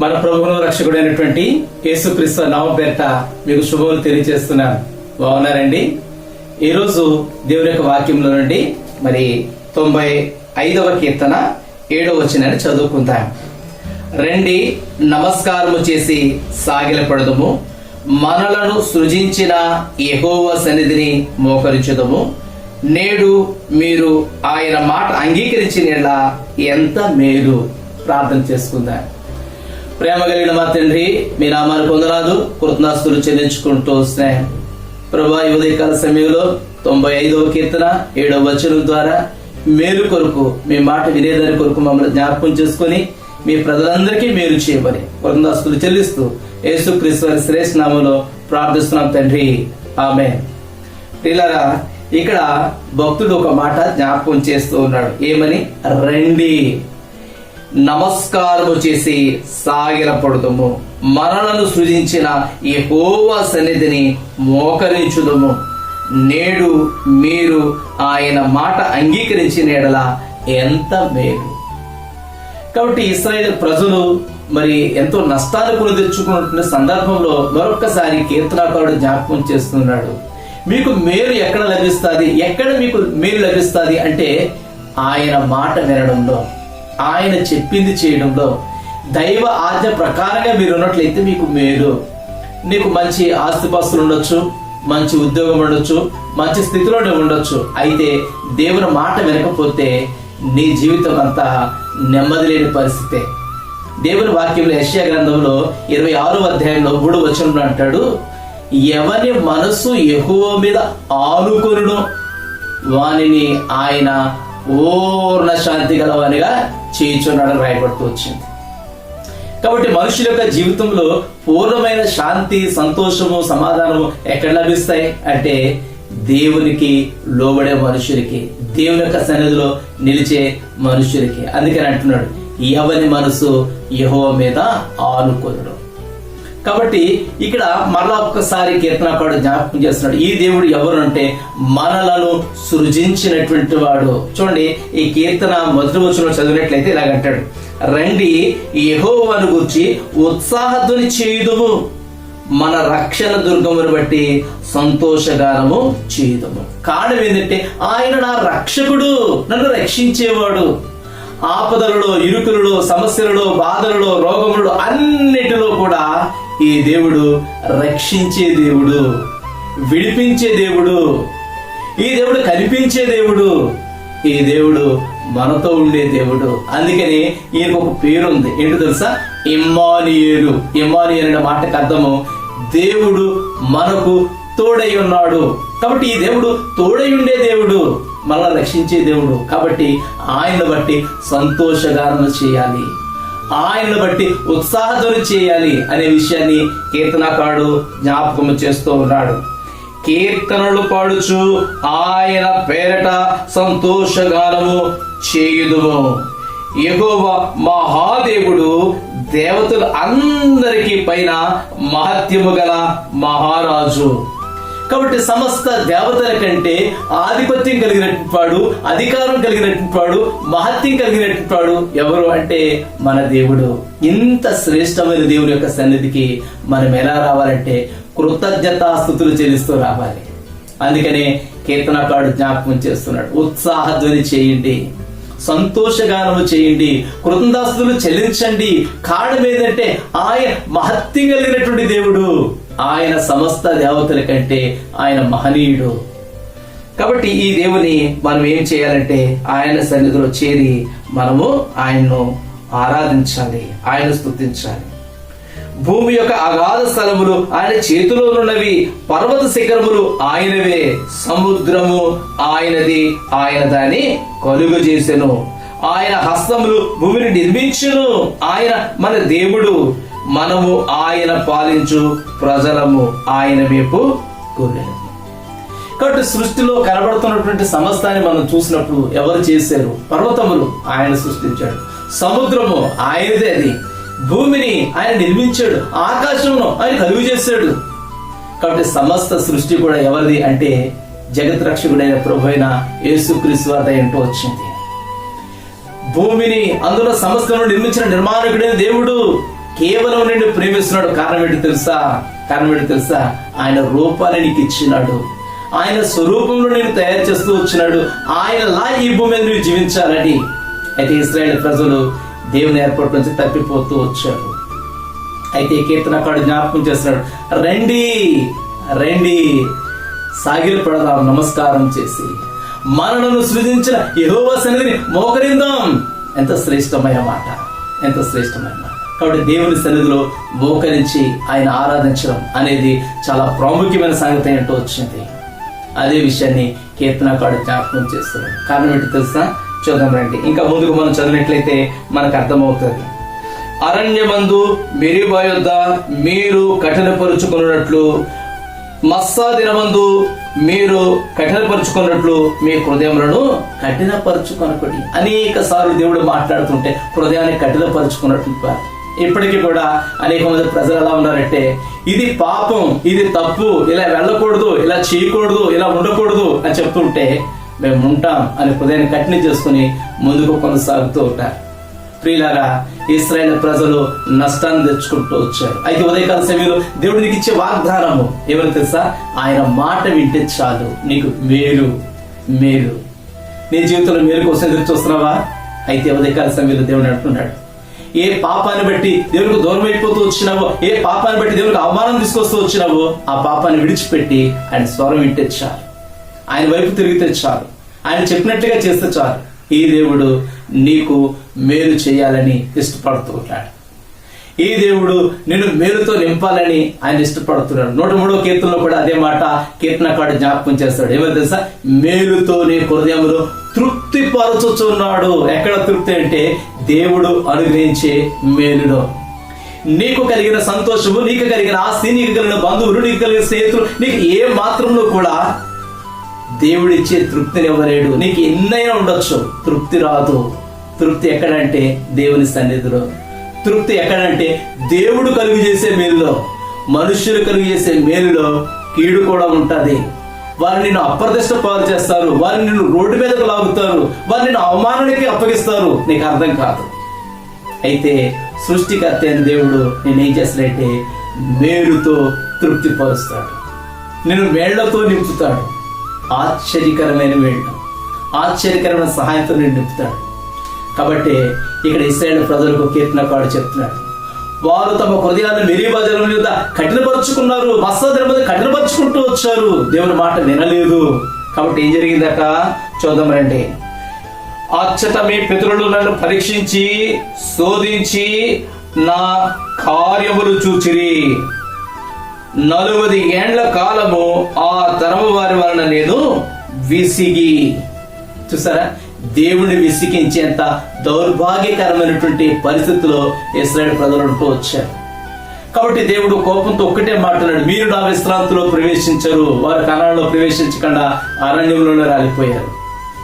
మన ప్రభువును రక్షకుడైనటువంటి యేసుక్రీస్తు నామ పేరిట మీకు శుభములు తెలియజేస్తున్నాను. బాగున్నారండి? ఈరోజు దేవుని యొక్క వాక్యంలో నుండి మరి తొంభై ఐదవ కీర్తన ఏడవ వచ్చినని చదువుకుందాం. రండి నమస్కారము చేసి సాగిలపడదుము. మనలను సృజించిన ఎహోవ సన్నిధిని మోకరించుదము. నేడు మీరు ఆయన మాట అంగీకరించిన ఎంత మేలు. ప్రార్థన చేసుకుందాం. ప్రేమ కలిగిన మా తండ్రి మీ నామాన్ని పొందరాదు కృతజ్ఞాస్తులు చెల్లించుకుంటూ స్నేహం. ప్రభా ఈ ఉదయకాల సమయంలో తొంభై ఐదవ కీర్తన ఏడవ వచనం ద్వారా మేలు కొరకు మీ మాట వినేదాని కొరకు మమ్మల్ని జ్ఞాపకం చేసుకొని మీ ప్రజలందరికీ మేలు చేయమని కృతజ్ఞాస్తులు చెల్లిస్తూ యేసు క్రీస్తు వారి శ్రేష్ఠ నామంలో ప్రార్థిస్తున్నాం తండ్రి. ఆమె పిల్లరా ఇక్కడ భక్తుడు ఒక మాట జ్ఞాపకం చేస్తూ ఉన్నాడు. ఏమని? రండి. నమస్కారము చేసి సాగిలపడుదము. మరణను సృజించిన ఈ హోవ సన్నిధిని మోకరించుదము. నేడు మీరు ఆయన మాట అంగీకరించిన ఎడల ఎంత మేలు. కాబట్టి ఇస్రాయేల్ ప్రజలు మరి ఎంతో నష్టాలు కొని తెచ్చుకున్నటువంటి సందర్భంలో మరొక్కసారి కీర్తనాకారుడు జ్ఞాపకం చేస్తున్నాడు. మీకు మేలు ఎక్కడ లభిస్తుంది? ఎక్కడ మీకు మేలు లభిస్తుంది? అంటే ఆయన మాట వినడంలో. ఆయన చెప్పింది చేయడంలో దైవ ఆజ్ఞ ప్రకారంగా మీరు ఉన్నట్లయితే మీకు మేలు. నీకు మంచి ఆస్తిపాస్తులు ఉండొచ్చు మంచి ఉద్యోగం ఉండొచ్చు మంచి స్థితిలోనే ఉండొచ్చు. అయితే దేవుని మాట వినకపోతే నీ జీవితం అంతా నెమ్మది లేని పరిస్థితే. దేవుని వాక్యంలో యశ్యా గ్రంథంలో ఇరవై ఆరో అధ్యాయంలో మూడు వచనంలో అంటాడు ఎవరి మనస్సు ఎహువ మీద ఆనుకొనును వానిని ఆయన ఓర్ణ శాంతి గలవనిగా చేయించున్నాడు రాయబడుతూ వచ్చింది. కాబట్టి మనుషుల యొక్క జీవితంలో పూర్ణమైన శాంతి సంతోషము సమాధానము ఎక్కడ లభిస్తాయి? అంటే దేవునికి లోబడే మనుషులకి దేవుని యొక్క సన్నిధిలో నిలిచే మనుషులకి. అందుకని అంటున్నాడు ఎవరి మనసు యహో మీద ఆనుకొనడు? కాబట్టి ఇక్కడ మరలా ఒక్కసారి కీర్తనకాడు జ్ఞాపకం చేస్తున్నాడు. ఈ దేవుడు ఎవరు అంటే మనలను సృజించినటువంటి వాడు. చూడండి ఈ కీర్తన మొదటి వచ్చిన చదివినట్లయితే ఇలాగంటాడు రండి యెహోవాను గురించి ఉత్సాహధ్వని చేయుదుము. మన రక్షణ దుర్గమును బట్టి సంతోషగానము చేయుదము. కారణం ఏంటంటే ఆయన నా రక్షకుడు నన్ను రక్షించేవాడు. ఆపదలలో ఇరుకులలో సమస్యలలో బాధలలో రోగములలో అన్నిటిలో కూడా ఈ దేవుడు రక్షించే దేవుడు విడిపించే దేవుడు ఈ దేవుడు కనిపించే దేవుడు ఈ దేవుడు మనతో ఉండే దేవుడు. అందుకని ఈయనకు ఒక పేరు ఉంది ఏంటో తెలుసా? ఇమ్మానియేలు. ఇమ్మానియేలు అనే మాటకు అర్థము దేవుడు మనకు తోడై ఉన్నాడు. కాబట్టి ఈ దేవుడు తోడై ఉండే దేవుడు మనల్ని రక్షించే దేవుడు. కాబట్టి ఆయన బట్టి సంతోషగానం చేయాలి. ఆయనను బట్టి ఉత్సాహధ్వని చేయాలి అనే విషయాన్ని కీర్తనకాడు జ్ఞాపకం చేస్తూ ఉన్నాడు. కీర్తనలు పాడుచు ఆయన పేరట సంతోషగానము చేయుదుము. ఎగువ మహాదేవుడు దేవతలు అందరికీ పైన మహత్యము గల మహారాజు. కాబట్టి సమస్త దేవతల కంటే ఆధిపత్యం కలిగినటువంటి వాడు అధికారం కలిగినటువంటి వాడు మహత్యం కలిగినటువంటి వాడు ఎవరు అంటే మన దేవుడు. ఇంత శ్రేష్టమైన దేవుని యొక్క సన్నిధికి మనం ఎలా రావాలంటే కృతజ్ఞతాస్థుతులు చెల్లిస్తూ రావాలి. అందుకనే కీర్తనకాడు జ్ఞాపకం చేస్తున్నాడు ఉత్సాహధ్వని చేయండి సంతోషగానము చేయండి కృతజ్ఞాస్తులు చెల్లించండి. కారణం ఏంటంటే ఆయన మహత్యం కలిగినటువంటి దేవుడు. ఆయన సమస్త దేవతల కంటే ఆయన మహనీయుడు. కాబట్టి ఈ దేవుని మనం ఏం చేయాలంటే ఆయన సన్నిధిలో చేరి మనము ఆయన్ను ఆరాధించాలి ఆయన స్థుతించాలి భూమి యొక్క అగాధ స్థలములు ఆయన చేతిలోనున్నవి పర్వత శిఖరములు ఆయనవే. సముద్రము ఆయనది ఆయన దాన్ని కలుగు చేసెను ఆయన హస్తములు భూమిని నిర్మించును ఆయన మన దేవుడు. మనము ఆయన పాలించు ప్రజలము ఆయన వైపు గొర్రెలు కాబట్టి సృష్టిలో కనబడుతున్నటువంటి సమస్తాన్ని మనం చూసినప్పుడు ఎవరు చేశారు? పర్వతములు ఆయన సృష్టించాడు. సముద్రము ఆయనదే అది. భూమిని ఆయన నిర్మించాడు. ఆకాశమును ఆయన కలుగు చేశాడు. కాబట్టి సమస్త సృష్టి కూడా ఎవరిది అంటే జగత్ రక్షకుడైన ప్రభు అయిన యేసుక్రీస్తు ఏంటో వచ్చింది. భూమిని అందులో సమస్తను నిర్మించిన నిర్మాణకుడైన దేవుడు కేవలం నిన్ను ప్రేమిస్తున్నాడు. కారణం ఏంటి తెలుసా? కారణం ఏంటి తెలుసా? ఆయన రూపాన్ని నీకు ఇచ్చినాడు. ఆయన స్వరూపంలో నేను తయారు చేస్తూ వచ్చినాడు. ఆయనలా ఈ భూమి మీద నువ్వు జీవించాలని. అయితే ఇస్రాయేల్ ప్రజలు దేవుని ఏర్పాటు నుంచి తప్పిపోతూ వచ్చారు. అయితే కీర్తనకాడు జ్ఞాపకం చేస్తున్నాడు. రండి రండి. సాగిలు పడదాం నమస్కారం చేసి. మనలను సృజించిన యహోవా సన్నిధిని మోకరిందాం ఎంత శ్రేష్టమైన మాట. ఎంత శ్రేష్టమైన మాట. కాబట్టి దేవుని సన్నిధిలో మోకరించి ఆయన ఆరాధించడం అనేది చాలా ప్రాముఖ్యమైన సంగతి ఏంటో వచ్చింది. అదే విషయాన్ని కీర్తనకాడు జ్ఞాపకం చేస్తున్నాడు కారణం ఏంటి తెలుసా? చూద్దాం రండి. ఇంకా ముందుకు మనం చదివినట్లయితే మనకు అర్థమవుతుంది. అరణ్యమందు మెరిబా యొద్ద మీరు కఠినపరుచుకున్నట్లు మస్సా దినమందు మీరు కఠినపరుచుకున్నట్లు మీ హృదయములను కఠినపరుచుకొనకటి అనేక సార్లు దేవుడు మాట్లాడుతుంటే హృదయాన్ని కఠినపరుచుకున్నట్లు ఇప్పటికీ కూడా అనేక మంది ప్రజలు ఎలా ఉన్నారంటే ఇది పాపం ఇది తప్పు ఇలా వెళ్ళకూడదు ఇలా చేయకూడదు ఇలా ఉండకూడదు అని చెప్తుంటే మేము ఉంటాం అని హృదయాన్ని కఠిన చేసుకుని ముందుకు కొనసాగుతూ ఉంటారు ప్రియులారా ఇస్రాయేల్ ప్రజలు నష్టాన్ని తెచ్చుకుంటూ వచ్చారు. అయితే ఉదయకాల సమయంలో దేవుడు నీకు ఇచ్చే వాగ్దానము ఎవరు తెలుసా? ఆయన మాట వింటే చాలు. నీకు మేలు మేలు. నీ జీవితంలో మేలు కోసం ఎదురు చూస్తున్నావా? అయితే ఉదయకాల సమయంలో దేవుడు అంటున్నాడు ఏ పాపాన్ని బట్టి దేవునికి దూరం అయిపోతూ వచ్చినావో? ఏ పాపాన్ని బట్టి దేవునికి అవమానం తీసుకొస్తూ వచ్చినావో? ఆ పాపాన్ని విడిచిపెట్టి ఆయన స్వరం వింటే చాలు. ఆయన వైపు తిరిగితే చాలు. ఆయన చెప్పినట్టుగా చేస్తే చాలు. ఈ దేవుడు నీకు మేలు చేయాలని ఇష్టపడుతూ ఉంటాడు ఈ దేవుడు నిన్ను మేలుతో నింపాలని ఆయన ఇష్టపడుతున్నాడు. నూట మూడో కీర్తనలో కూడా అదే మాట కీర్తనకాడు జ్ఞాపకం చేస్తాడు. ఏమో తెలుసా? మేలుతో నీ హృదయంలో తృప్తి పరచుచున్నాడు. ఎక్కడ తృప్తి అంటే దేవుడు అనుగ్రహించే మేలులో నీకు కలిగిన సంతోషము నీకు కలిగిన ఆస్తి నీకు కలిగిన బంధువులు నీకు కలిగిన స్నేహితులు నీకు ఏ మాత్రంలో కూడా దేవుడిచ్చే తృప్తిని ఇవ్వలేడు. నీకు ఎన్నైనా ఉండొచ్చు. తృప్తి రాదు. తృప్తి ఎక్కడంటే దేవుని సన్నిధిలో. తృప్తి ఎక్కడంటే దేవుడు కలుగు చేసే మేలులో. మనుష్యులు కలుగు చేసే మేలులో కీడు కూడా ఉంటుంది. వారిని నిన్ను అప్రదిష్ట పాలు చేస్తారు వారిని నిన్ను రోడ్డు మీదకు లాగుతారు వారిని నిన్ను అవమానానికి అప్పగిస్తారు నీకు అర్థం కాదు. అయితే సృష్టికర్త అయిన దేవుడు నేనేం చేస్తాడంటే మేలుతో తృప్తి పరుస్తాడు నేను వేళ్ళతో నింపుతాడు. ఆశ్చర్యకరమైన వేళ్ళు ఆశ్చర్యకరమైన సహాయంతో నేను నింపుతాడు. కాబట్టి ఇక్కడ ఇస్రాయేల్ ప్రజలకు కీర్తనకాడు చెప్తున్నాడు. వారు తమ హృదయాన్ని మెరీబాజలం మీద కఠినపరుచుకున్నారు. మస్తదిన మీద కఠినపరుచుకుంటూ వచ్చారు. దేవుని మాట వినలేదు. కాబట్టి ఏం జరిగిందట చూద్దాం రండి. అచ్చట మీ పితరులు నన్ను పరీక్షించి శోధించి నా కార్యములు చూచిరి. నలువది ఏండ్ల కాలము ఆ తరము వారి వలన నేను విసిగి. చూసారా? దేవుణ్ణి విసిగించేంత దౌర్భాగ్యకరమైనటువంటి పరిస్థితిలో ఇస్రాయల్ ప్రజలు ఉంటూ వచ్చారు. కాబట్టి దేవుడు కోపంతో ఒక్కటే మాట్లాడాడు మీరు నా విశ్రాంతిలో ప్రవేశించరు వారు కణాలలో ప్రవేశించకుండా అరణ్యంలోనే రాలిపోయారు.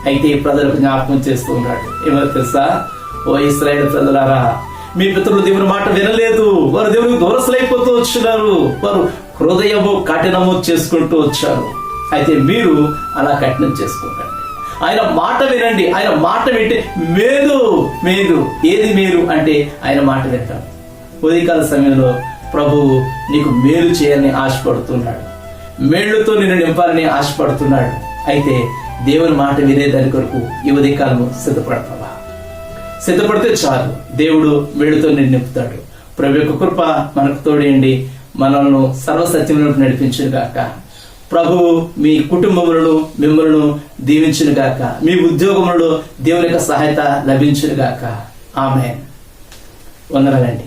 అయితే ఈ ప్రజలకు జ్ఞాపకం చేస్తూ ఉన్నాడు ఏమో తెలుసా? ఓ ఇస్రాయేల్ ప్రజలారా మీ పితరులు దేవుని మాట వినలేదు వారు దేవునికి దూరస్తులైపోతూ వచ్చినారు వారు హృదయము కఠినము చేసుకుంటూ వచ్చారు. అయితే మీరు అలా కఠినం చేసుకోకండి ఆయన మాట వినండి. ఆయన మాట వింటే మేలు మేలు. ఏది మేలు అంటే ఆయన మాట వింటాం. ఉదయకాల సమయంలో ప్రభువు నీకు మేలు చేయాలని ఆశపడుతున్నాడు. మేళ్ళతో నిన్ను నింపాలని ఆశపడుతున్నాడు. అయితే దేవుని మాట వినేదాని కొరకు ఈ ఉదయకాలము సిద్ధపడతావా? సిద్ధపడితే చాలు. దేవుడు మేలుతో నిన్ను నింపుతాడు. ప్రభు యొక్క కృప మనకు తోడేయండి మనల్ని సర్వసత్యంలో నడిపించుగాక ప్రభువు మీ కుటుంబములను మిమ్మల్ని దీవించును గాక. మీ ఉద్యోగములలో దేవుని యొక్క సహాయత లభించును గాక. ఆమె వందనాలండి.